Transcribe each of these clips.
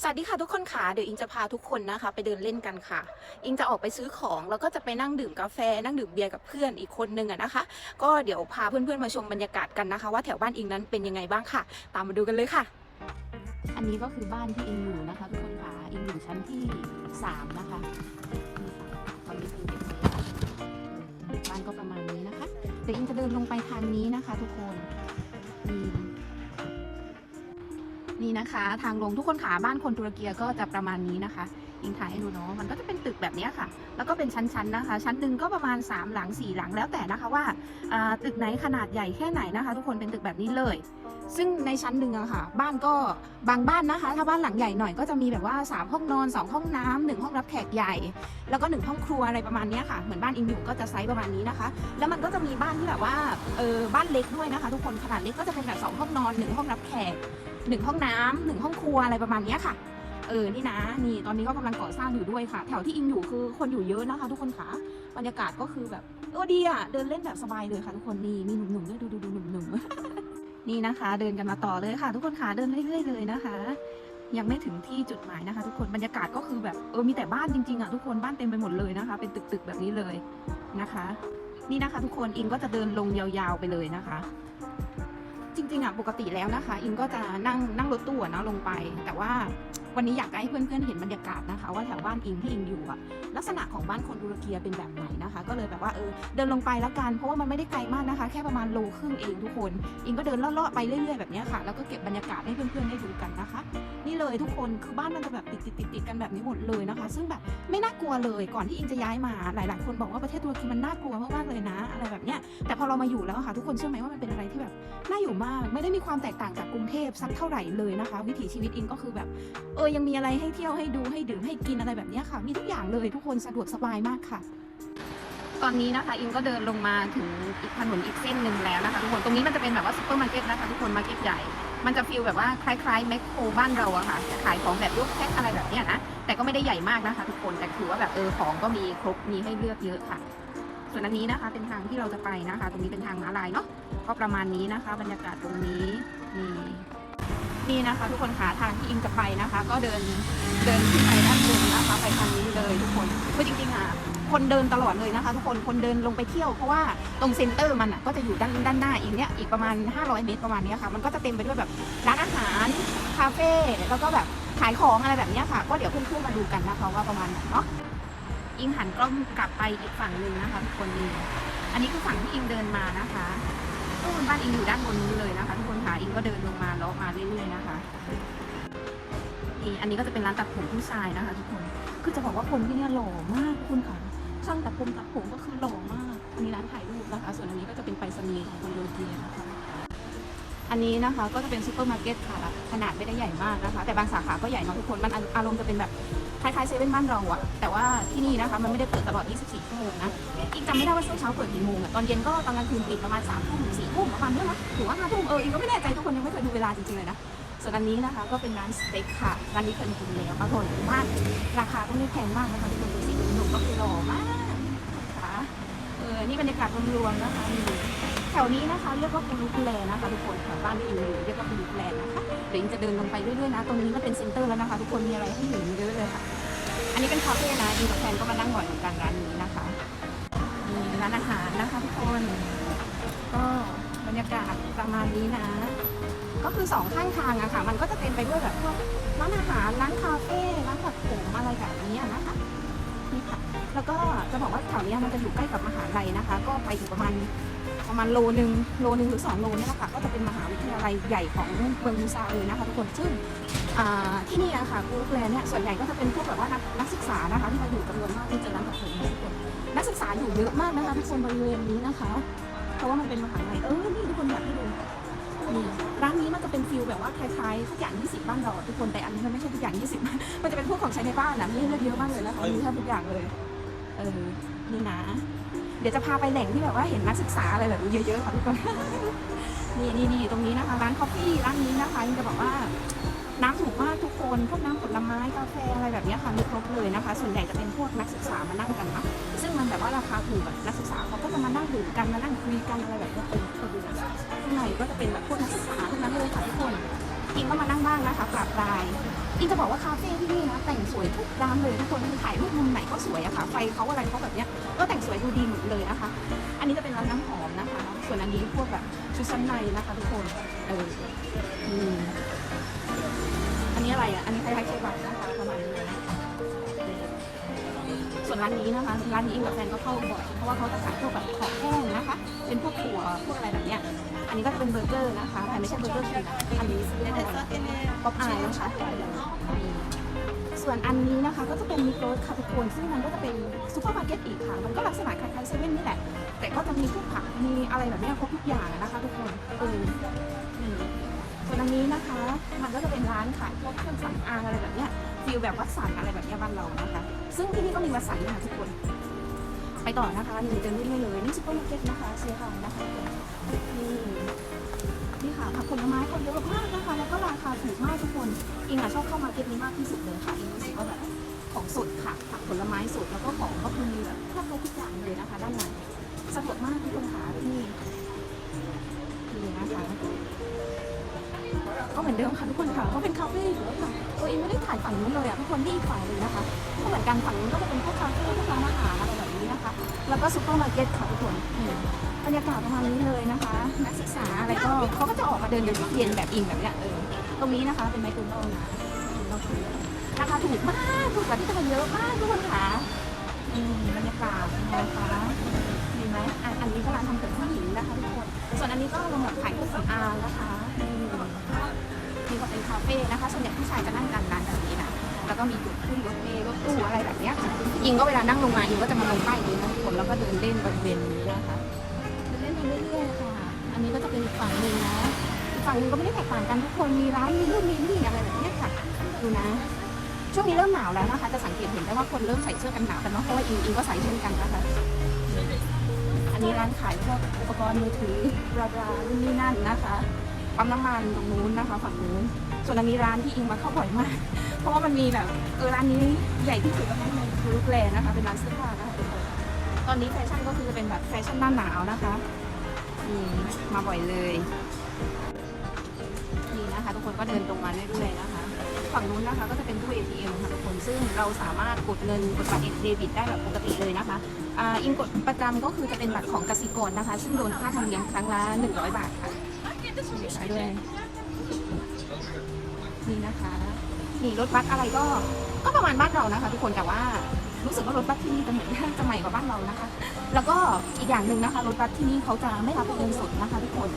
สวัสดีค่ะทุกคนค่ะเดี๋ยวอิงจะพาทุกคนนะคะ ไปเดินเล่นกันค่ะ อิงจะออกไปซื้อของแล้วก็จะไปนั่งดื่มกาแฟ นั่งดื่มเบียร์กับเพื่อนอีกคนนึงอะนะคะ ก็เดี๋ยวพาเพื่อนๆมาชมบรรยากาศกันนะคะ ว่าแถวบ้านอิงนั้นเป็นยังไงบ้างค่ะ ตามมาดูกันเลยค่ะ อันนี้ก็คือบ้านที่อิงอยู่นะคะทุกคนค่ะอิงอยู่ชั้นที่สามนะคะตอนนี้อิงเก็บขยะเออบ้านก็ประมาณนี้นะคะเดี๋ยวอิงจะเดินลงไปทางนี้นะคะ ทุกคนนี่ นี่นะคะ ทางลงทุกคนขาบ้านคนตุรกีก็จะประมาณนี้นะคะอิงถ่ายให้ดูเนาะมันก็จะเป็นตึกแบบนี้ค่ะ แล้วก็เป็นชั้นๆนะคะ ชั้นหนึ่งก็ประมาณ 3 หลัง 4 หลังแล้วแต่นะคะว่าตึกไหนขนาดใหญ่แค่ไหนนะคะ ทุกคนเป็นตึกแบบนี้เลย ซึ่งในชั้นหนึ่งอะค่ะ บ้านก็บางบ้านนะคะ ถ้าบ้านหลังใหญ่หน่อยก็จะมีแบบว่า 3 ห้องนอน 2 ห้องน้ำหนึ่งห้องรับแขกใหญ่ แล้วก็ 1 ห้องครัวอะไรประมาณนี้ค่ะ เหมือนบ้านอิงอยู่ก็จะไซส์ประมาณนี้นะคะ แล้วมันก็จะมีบ้านที่แบบว่าเออบ้านเล็กด้วยนะคะ ทุกคนขนาดเล็กก็จะเป็นแบบสองห้องนอนหนึ่งห้องรับแขกหนึ่งห้องน้ำหนึ่งห้องครัวอะไรประมาณนี้ค่ะเออ นี่นะ นี่ ตอนนี้ก็กำลังก่อสร้างอยู่ด้วยค่ะ แถวที่อิงอยู่คือคนอยู่เยอะนะคะ ทุกคนคะบรรยากาศก็คือแบบเออดีอะ เดินเล่นแบบสบายเลยค่ะทุกคน นี่ มีหนุ่มๆด้วยดูดูดูหนุ่มๆ นี่นะคะ เดินกันมาต่อเลยค่ะ ทุกคนค่ะเดินเรื่อยๆเลยนะคะ ยังไม่ถึงที่จุดหมายนะคะ ทุกคนบรรยากาศก็คือแบบเออมีแต่บ้านจริงๆอะทุกคนบ้านเต็มไปหมดเลยนะคะ เป็นตึกๆแบบนี้เลยนะคะ นี่นะคะ ทุกคนอิงก็จะเดินลงยาวๆไปเลยนะคะ จริงๆอะปกติแล้วนะคะ อิงก็จะนั่งนั่งรถตู้เนาะลงไป แต่ว่า วันนี้อยากให้เพื่อนๆเห็นบรรยากาศนะคะ ว่าแถวบ้านอิงที่อิงอยู่อะลักษณะของบ้านคนตุรกีเป็นแบบไหนนะคะ ก็เลยแบบว่าเออเดินลงไปแล้วกันเพราะว่ามันไม่ได้ไกลมากนะคะ แค่ประมาณโลครึ่งเองทุกคน อิงก็เดินเลาะๆไปเรื่อยๆแบบนี้ค่ะ แล้วก็เก็บบรรยากาศให้เพื่อนๆได้ดูกันนะคะ นี่เลยทุกคนคือบ้านมันจะแบบติดติดติดติดๆกันแบบนี้หมดเลยนะคะ ซึ่งแบบไม่น่ากลัวเลยก่อนที่อิงจะย้ายมาหลาย ๆ คนบอกว่าประเทศตุรกีมันน่ากลัวมากๆเลยนะ อะไรแบบเนี้ยแต่พอเรามาอยู่แล้วค่ะ ทุกคนเชื่อไหมว่ามันเป็นอะไรที่แบบน่าอยู่มาก ไม่ได้มีความแตกต่างจากกรุงเทพสักเท่าไหร่เลยนะคะ วิถีชีวิตอิงก็คือแบบเออยังมีอะไรให้เที่ยวให้ดูให้ดื่มให้กินอะไรแบบนี้ค่ะ มีทุกอย่างเลยทุกคนสะดวกสบายมากค่ะ ตอนนี้นะคะอิงก็เดินลงมาถึงอีกถนนอีกเส้นหนึ่งแล้วนะคะทุกคนตรงนี้มันจะเป็นแบบว่าซุปเปอร์มาร์เก็ตนะคะทุกคนมาร์เก็ตใหญ่ มันจะฟีลแบบว่าคล้ายๆแมคโครบ้านเราอะค่ะขายของแบบยกแพ็คอะไรแบบเนี้ยนะแต่ก็ไม่ได้ใหญ่มากนะคะ ทุกคนแต่ถือว่าแบบเออของก็มีครบมีให้เลือกเยอะค่ะส่วนอันนี้นะคะเป็นทางที่เราจะไปนะคะ ตรงนี้เป็นทางม้าลายเนาะก็ประมาณนี้นะคะ บรรยากาศตรงนี้นี่ นี่นะคะทุกคนคะทางที่อิงจะไปนะคะ ก็เดินเดินขึ้นไปด้านบนนะคะไปทางนี้เลยทุกคนคือจริงๆอะคนเดินตลอดเลยนะคะ ทุกคนคนเดินลงไปเที่ยวเพราะว่าตรงเซ็นเตอร์มันอะก็จะอยู่ด้านด้านหน้าอีกเนี้ยอีกประมาณ 500 เมตรประมาณนี้ค่ะ มันก็จะเต็มไปด้วยแบบร้านอาหารคาเฟ่แล้วก็แบบขายของอะไรแบบนี้ค่ะ ก็เดี๋ยวเพื่อนๆมาดูกันนะคะว่าประมาณไหนเนาะอิงหันกล้องกลับไปอีกฝั่งหนึ่งนะคะทุกคนนี่อันนี้คือฝั่งที่อิงเดินมานะคะ ก็บ้านอิงอยู่ด้านบนนี้เลยนะคะทุกคนค่ะอิงก็เดินลงมาเลาะมาเรื่อยๆนะคะนี่อันนี้ก็จะเป็นร้านตัดผมผู้ชายนะคะ ทุกคนคือจะบอกว่าคนที่นี่หล่อมากคุณค่ะช่างตัดผมตัดผมก็คือหล่อมากอันนี้ร้านถ่ายรูปนะคะ ส่วนอันนี้ก็จะเป็นไปรษณีย์ของคนโยเกียนะคะอันนี้นะคะก็จะเป็นซูเปอร์มาร์เก็ตค่ะขนาดไม่ได้ใหญ่มากนะคะ แต่บางสาขาก็ใหญ่เนอะทุกคนมันอารมณ์จะเป็นแบบ คล้ายๆเซเว่นบ้านเราอะแต่ว่าที่นี่นะคะมันไม่ได้เปิดตลอด 24 ชั่วโมงนะอีกจำไม่ได้ว่าช่วงเช้าเปิดกี่โมงอะตอนเย็นก็ตอนกลางคืนปิดประมาณ3ทุ่มสี่ทุ่มประมาณนี้นะหรือว่า5ทุ่มเอออีกก็ไม่แน่ใจทุกคนยังไม่เคยดูเวลาจริงๆเลยนะส่วนอันนี้นะคะก็เป็นร้านสเต็กค่ะร้านนี้เคยกินแล้วอร่อยมากราคาก็ไม่แพงมากนะคะทุกคนดูสิหนุ่มก็คือหล่อมากนะคะเออนี่บรรยากาศรวมๆนะคะแถวนี้นะคะเรียกว่าปูรุกแลนะคะทุกคนแถวบ้านที่อยู่เรียกว่าปูรุกแลนะคะ เดี๋ยวอิงจะเดินลงไปเรื่อยๆนะ ตรงนี้ก็เป็นเซ็นเตอร์แล้วนะคะ ทุกคนมีอะไรให้เห็นเยอะเลยค่ะ อันนี้เป็นคาเฟ่นะอิงกับแฟนก็มานั่งบ่อยเหมือนกันร้านนี้นะคะนี่ร้านอาหารนะคะทุกคน ก็บรรยากาศประมาณนี้นะ ก็คือสองข้างทางอะค่ะ มันก็จะเต็มไปด้วยแบบพวกร้านอาหารร้านคาเฟ่ร้านตัดผมอะไรแบบนี้นะคะนี่ค่ะแล้วก็จะบอกว่าแถวนี้มันจะอยู่ใกล้กับมหาลัยนะคะ ก็ไปถึงประมาณ ประมาณโลนึงโลนึงหรือสองโลเนี่ยแหละค่ะก็จะเป็นมหาวิทยาลัยใหญ่ของเมืองบูซาเลยนะคะทุกคนซึ่งที่นี่อะค่ะกูแลนเนี่ยส่วนใหญ่ก็จะเป็นพวกแบบว่านักนักศึกษานะคะที่มาอยู่จำนวนมากที่จะร้านตัดผมทุกคนนักศึกษาอยู่เยอะมากนะคะทุกคนบริเวณนี้นะคะ เพราะว่ามันเป็นมหาลัยเออนี่ทุกคนอยากให้ดูนี่ร้านนี้มันจะเป็นฟิลแบบว่าคล้ายๆทุกอย่าง20บ้านเราทุกคนแต่อันนี้มันไม่ใช่ทุกอย่าง20มันจะเป็นพวกของใช้ในบ้านนะมีเลือกเยอะมากเลยนะคะมีแทบทุกอย่างเลยเออนี่นะ เดี๋ยวจะพาไปแหล่งที่แบบว่าเห็นนักศึกษาอะไรแบบนี้เยอะๆค่ะทุกคน นี่นี่นี่ตรงนี้นะคะร้านคอฟฟี่ร้านนี้นะคะยังจะบอกว่าน้ำถูกมากทุกคนพวกน้ำผลไม้กาแฟอะไรแบบนี้ค่ะมีครบเลยนะคะ ส่วนใหญ่จะเป็นพวกนักศึกษามานั่งกันนะซึ่งมันแบบว่าราคาถูกแบบนักศึกษาเขาก็จะมานั่งดื่มกันมานั่งคุยกันอะไรแบบนี้เป็นคนดูนะข้างในก็จะเป็นแบบพวกนักศึกษาทั้งนั้นเลยค่ะทุกคน อิงก็มานั่งบ้างนะคะปรับรายอิงจะบอกว่าคาเฟ่ที่นี่นะแต่งสวยทุกร้านเลยทุกคนคือถ่ายรูปมุมไหนก็สวยอะค่ะ ไฟเขาอะไรเขาแบบเนี้ยก็แต่งสวยดูดีหมดเลยนะคะ อันนี้จะเป็นร้านน้ำหอมนะคะ ส่วนอันนี้พวกแบบชุดชั้นในนะคะทุกคนเอออืมอันนี้อะไรอะอันนี้คล้ายๆเคบับน ร้านนี้นะคะ ร้านนี้อิงกับแฟนก็เข้าบ่อย เพราะว่าเขาจะขายพวกแบบของแห้งนะคะ เป็นพวกถั่วพวกอะไรแบบเนี้ย อันนี้ก็จะเป็นเบอร์เกอร์นะคะแต่ไม่ใช่เบอร์เกอร์คิวนะอันนี้ซื้อมาป๊อปอายนะคะส่วนอันนี้นะคะก็จะเป็นมิโกรสคาทุกคนซึ่งมันก็จะเป็นซูเปอร์มาร์เก็ตอีกค่ะ มันก็ลักษณะคล้ายๆเซเว่นนี่แหละ แต่ก็จะมีพวกผัก มีอะไรแบบเนี้ยครบทุกอย่างนะคะทุกคนเอออืมส่วนอันนี้นะคะ มันก็จะเป็นร้านขายพวกเครื่องสำอางอะไรแบบเนี้ย ฟิลแบบวัดสันอะไรแบบนี้บ้านเรานะคะ ซึ่งที่นี่ก็มีวัดสันนะคะทุกคน ไปต่อนะคะนี่เดินเรื่อยๆเลยนี่ซูเปอร์มาร์เก็ตนะคะเซียค่ะนะคะนี่นี่ค่ะผักผลไม้คนเยอะมากนะคะ แล้วก็ราคาถูกมากทุกคนอิงอะชอบเข้ามาเก็ตนี้มากที่สุดเลยค่ะอิงรู้สึกว่าแบบของสดค่ะผักผลไม้สดแล้วก็ของก็คือมีแบบแทบจะทุกอย่างเลยนะคะ ด้านในสะดวกมากทุกคนค่ะที่นี่นี่นะคะก็เหมือนเดิมค่ะทุกคนค่ะก็เป็นคาเฟ่อยู่แล้วค่ะ ตัวเองไม่ได้ถ่ายฝั่งนู้นเลยอะทุกคนที่อีกฝั่งเลยนะคะก็เหมือนกันฝั่งนู้นก็จะเป็นพวกคาเฟ่พวกร้านอาหารอะไรแบบนี้นะคะ แล้วก็ซุปเปอร์มาร์เก็ตค่ะทุกคนบรรยากาศประมาณนี้เลยนะคะ นักศึกษาอะไรก็เขาก็จะออกมาเดินเดินเย็นแบบอิงแบบเนี้ยเออตรงนี้นะคะเป็นไมโครโนนะราคาถูกมากถูกกว่าที่ไทยเยอะมากทุกคนค่ะอืมบรรยากาศนะคะดีไหมอันนี้ก็ร้านทำเสริมผู้หญิงนะคะทุกคนส่วนอันนี้ก็ลงแบบขายเครื่องสำอางนะคะ คาเฟ่นะคะส่วนใหญ่ผู้ชายจะนั่งกันร้านแบบนี้นะแล้วก็มีจุดขึ้นรถเมล์รถตู้อะไรแบบเนี้ยค่ะอิงก็เวลานั่งลงมาอิงก็จะมาลงป้ายนี้นะทุกคนแล้วก็เดินเล่นบริเวณนี้นะคะเดินเล่นไปเรื่อยๆค่ะ อันนี้ก็จะเป็นอีกฝั่งหนึ่งนะอีกฝั่งหนึ่งก็ไม่ได้แตกต่างกันทุกคนมีร้านมีนู่นมีนี่อะไรแบบเนี้ยค่ะดูนะช่วงนี้เริ่มหนาวแล้วนะคะ จะสังเกตเห็นได้ว่าคนเริ่มใส่เสื้อกันหนาวกันเนาะเพราะว่าอิงอิงก็ใส่เช่นกันนะคะ อันนี้ร้านขายพวกอุปกรณ์มือถือบลาบลานู่นนี่นั่นนะคะ ปั๊มน้ำมันตรงนู้นนะคะฝั่งนู้น ส่วนอันนี้ร้านที่อิงมาเข้าบ่อยมาก เพราะว่ามันมีแบบเออร้านนี้ใหญ่ที่สุดก็ในกรุกแลนะคะ เป็นร้านเสื้อผ้านะคะทุกคนตอนนี้แฟชั่นก็คือจะเป็นแบบแฟชั่นหน้าหนาวนะคะอืมมาบ่อยเลยนี่นะคะ ทุกคนก็เดินตรงมาเรื่อยๆนะคะ ฝั่งนู้นนะคะก็จะเป็นตู้ ATM ค่ะทุกคนซึ่งเราสามารถกดเงินกดบัตรเดบิตได้แบบปกติเลยนะคะอ่าอิงกดประจำก็คือจะเป็นบัตรของกสิกรนะคะ ซึ่งโดนค่าธรรมเนียมครั้งละ100 บาทค่ะ ใช้ด้วยนี่นะคะ นี่รถบัสอะไรก็ ก็ประมาณบ้านเรานะคะ ทุกคนแต่ว่ารู้สึกว่ารถบัสที่นี่จะเหมือนจะใหม่กว่าบ้านเรานะคะ แล้วก็อีกอย่างหนึ่งนะคะรถบัสที่นี่เขาจะไม่รับเงินสดนะคะ ทุกคน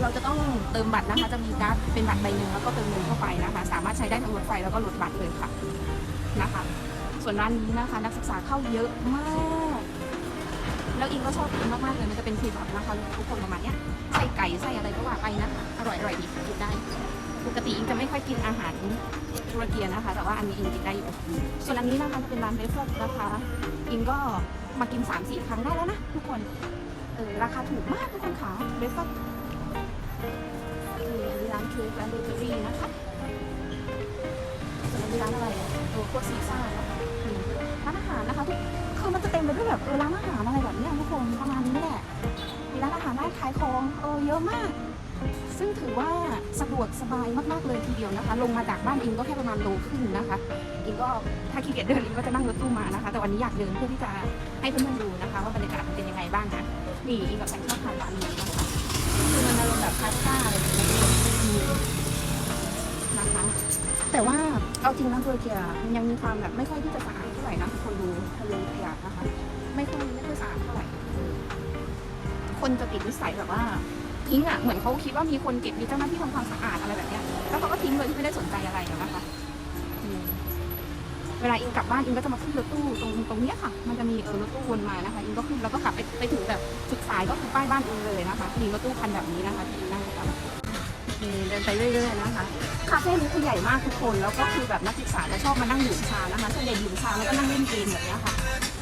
เราจะต้องเติมบัตรนะคะ จะมีการ์ดเป็นบัตรใบหนึ่งแล้วก็เติมเงินเข้าไปนะคะ สามารถใช้ได้ทั้งรถไฟแล้วก็รถบัสเลยค่ะนะคะ ส่วนร้านนี้นะคะ นักศึกษาเข้าเยอะมาก แล้วอิงก็ชอบกินมากๆเลยมันจะเป็นเคบับนะคะทุกคนประมาณเนี้ย ใส่ไก่ใส่อะไรก็ว่าไปนะคะอร่อยอร่อยดีกินได้ ปกติอิงจะไม่ค่อยกินอาหารตุรกีนะคะ แต่ว่าอันนี้อิงกินได้อยู่ ส่วนอันนี้นะคะจะเป็นร้านเบฟเฟอร์นะคะ อิงก็มากิน3ามสี่ครั้งได้แล้วนะทุกคน เออราคาถูกมากทุกคนค่ะเบฟเฟอร์ร้านเค้กร้านเบเกอรี่นะคะส่วนอันนี้ร้านอะไรอะตัวพวกซีซ่าร้านอาหารนะคะทุกคือมันจะเต็มไปด้วยแบบร้านอาหารอะไรแบบนี้ทุกคนประมาณ นี้แหละมีร้านอาหารร้านขายของเออเยอะมาก ซึ่งถือว่าสะดวกสบายมากๆเลยทีเดียวนะคะ ลงมาจากบ้านอิงก็แค่ประมาณโลครึ่งนะคะอิงก็ถ้าขี้เกียจเดินอิงก็จะนั่งรถตู้มานะคะ แต่วันนี้อยากเดินเพื่อที่จะให้เพื่อนๆดูนะคะ ว่าบรรยากาศเป็นยังไงบ้างนะนี่อิงกับแฟนชอบทานร้านนี้นะคะคือมันอารมณ์แบบพาสต้าอะไรแบบนี้นะคะแต่ว่าเอาจริงนะตุรกีอะมันยังมีความแบบไม่ค่อยที่จะสะอาดเท่าไหร่นะคนดูทะเลขยนะคะ ไม่ค่อยไม่ค่อยสะอาดเท่าไหร่ คนจะติดนิสัยแบบว่าทิ้งอะเหมือนเขาคิดว่ามีคนเก็บมีเจ้าหน้าที่ทำความสะอาดอะไรแบบเนี้ยแล้วเขาก็ทิ้งเลยที่ไม่ได้สนใจอะไรนะคะเวลาอิงกลับบ้านอิงก็จะมาขึ้นรถตู้ตรงตรงเนี้ยค่ะ มันจะมีเออรถตู้วนมานะคะอิงก็ขึ้นแล้วก็กลับไปไปถึงแบบจุดสายก็คือป้ายบ้านอิงเลยนะคะมีรถตู้คันแบบนี้นะคะที่อิงนั่งกันนี่เดินไปเรื่อยๆนะคะคาเฟ่นี้คือใหญ่มากทุกคนแล้วก็คือแบบนักศึกษาจะชอบมานั่งดื่มชานะคะส่วนใหญ่ดื่มชาแล้วก็นั่งเล่นเกมแบบเนี้ยค่ะ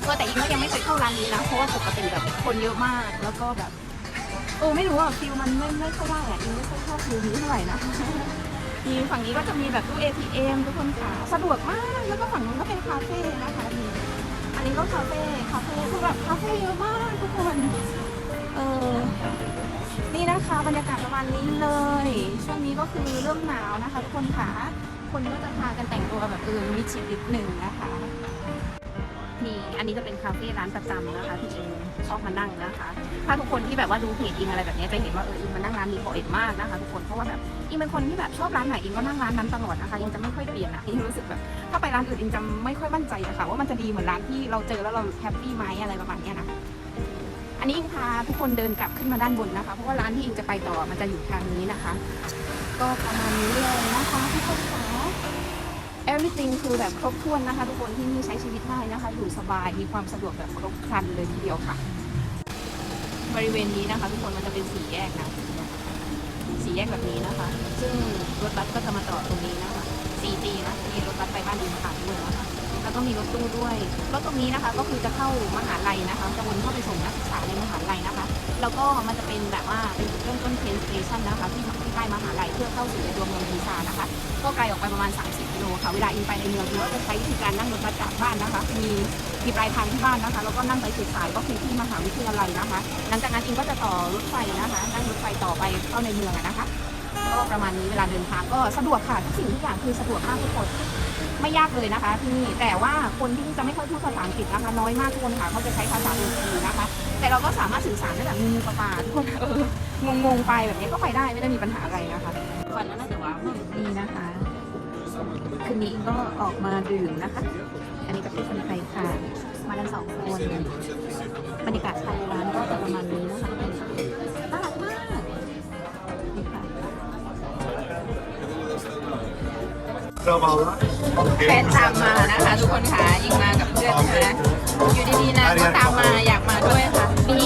เออแต่อิงก็ยังไม่เคยเข้าร้านนี้นะเพราะว่าปกติแบบคนเยอะมากแล้วก็แบบเออไม่รู้อะฟิลมันไม่ไม่ค่อยได้อะอิงไม่ค่อยชอบฟิลนี้เท่าไหร่นะมีฝั่งนี้ก็จะมีแบบตู้ ATM ทุกคนค่ะสะดวกมากแล้วก็ฝั่งนู้นก็เป็นคาเฟ่นะคะนี่อันนี้ก็คาเฟ่คาเฟ่คือแบบคาเฟ่เยอะมากทุกคนเออนี่นะคะบรรยากาศประมาณนี้เลย ช่วงนี้ก็คือเริ่มหนาวนะคะ ทุกคนค่ะคนก็จะพากันแต่งตัวแบบเออมิชิดนิดหนึ่งนะคะีอันนี้จะเป็นคาเฟ่ร้านประจำนะคะที่อิงชอบมานั่งนะคะ ถ้าทุกคนที่แบบว่าดูเพจอิงอะไรแบบนี้จะเห็นว่าเอออิงมานั่งร้านนี้บ่อยมากนะคะทุกคนเพราะว่าแบบอิงเป็นคนที่แบบชอบร้านไหนอิงก็นั่งร้านนั้นตลอดนะคะอิงจะไม่ค่อยเปลี่ยนอะอิงรู้สึกแบบถ้าไปร้านอื่นอิงจะไม่ค่อยมั่นใจอะค่ะว่ามันจะดีเหมือนร้านที่เราเจอแล้วเราแฮปปี้ไหมอะไรประมาณนี้นะอันนี้อิงพาทุกคนเดินกลับขึ้นมาด้านบนนะคะ เพราะว่าร้านที่อิงจะไปต่อมันจะอยู่ทางนี้นะคะ ก็ประมาณนี้เลยนะคะทุกคนค่ะ everything คือแบบครบถ้วนนะคะ ทุกคนที่นี่ใช้ชีวิตได้นะคะ อยู่สบายมีความสะดวกแบบครบครันเลยทีเดียวค่ะ บริเวณนี้นะคะ ทุกคนมันจะเป็นสี่แยกนะสี่แยกแบบนี้นะคะ ซึ่งรถบัสก็จะมาจอดตรงนี้นะคะ 4G นะมีรถบัสไปบ้านอิงผ่านด้วยนะคะ แล้วก็มีรถตู้ด้วย รถตรงนี้นะคะก็คือจะเข้ามหาลัยนะคะจะวนเข้าไปส่งนักศึกษาในมหาลัยนะคะ แล้วก็มันจะเป็นแบบว่าเป็นจุดเริ่มต้นเทรนสเตชันนะคะที่ที่ใกล้มหาลัยเพื่อเข้าสู่ในตัวเมืองดีซานะคะ ก็ไกลออกไปประมาณ 30กิโลค่ะ เวลาอินไปในเมืองคือว่าจะใช้วิธีการนั่งรถบัสจากบ้านนะคะ มีมีปลายทางที่บ้านนะคะ แล้วก็นั่งไปสุดสายก็คือที่มหาวิทยาลัยนะคะ หลังจากนั้นอิงก็จะต่อรถไฟนะคะ นั่งรถไฟต่อไปเข้าในเมืองนะคะ ก็ประมาณนี้เวลาเดินทางก็สะดวกค่ะทุกสิ่งทุกอย่างคือสะดวกมากทุกคน ไม่ยากเลยนะคะที่นี่แต่ว่าคนที่จะไม่ค่อยพูดภาษาอังกฤษนะคะน้อยมากทุกคนค่ะเขาจะใช้ภาษาอังกฤษนะคะ แต่เราก็สามารถสื่อสารได้แบบงูๆปลาทุกคนเอองงๆไปแบบนี้ก็ไปได้ไม่ได้มีปัญหาอะไรนะคะก่อนนั้นน่าจะว่านี่นะคะคืนนี้ก็ออกมาดื่มนะคะ อันนี้กับพี่คนไทยค่ะ มากันสองคนบรรยากาศภายในร้านก็จะประมาณนี้นะคะ แฟนตามมานะคะ ทุกคนค่ะยิงมากับเพื่อนนะคะอยู่ดีๆนะก็ตามมาอยากมาด้วยค่ะบี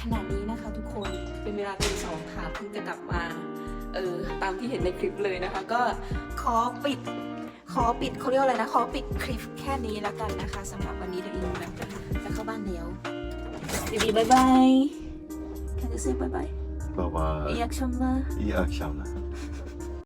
ขณะนี้นะคะทุกคนเป็นเวลาตีสองค่ะเพิ่งจะกลับมาเออตามที่เห็นในคลิปเลยนะคะ ก็ขอปิดขอปิดเขาเรียกว่าอะไรนะขอปิดคลิปแค่นี้แล้วกันนะคะสำหรับวันนี้เดี๋ยวอิงแบบจะเข้าบ้านแล้วบีบีบายบาย Can you say bye bye Bye bye. İyi akşamlar. İyi akşamlar.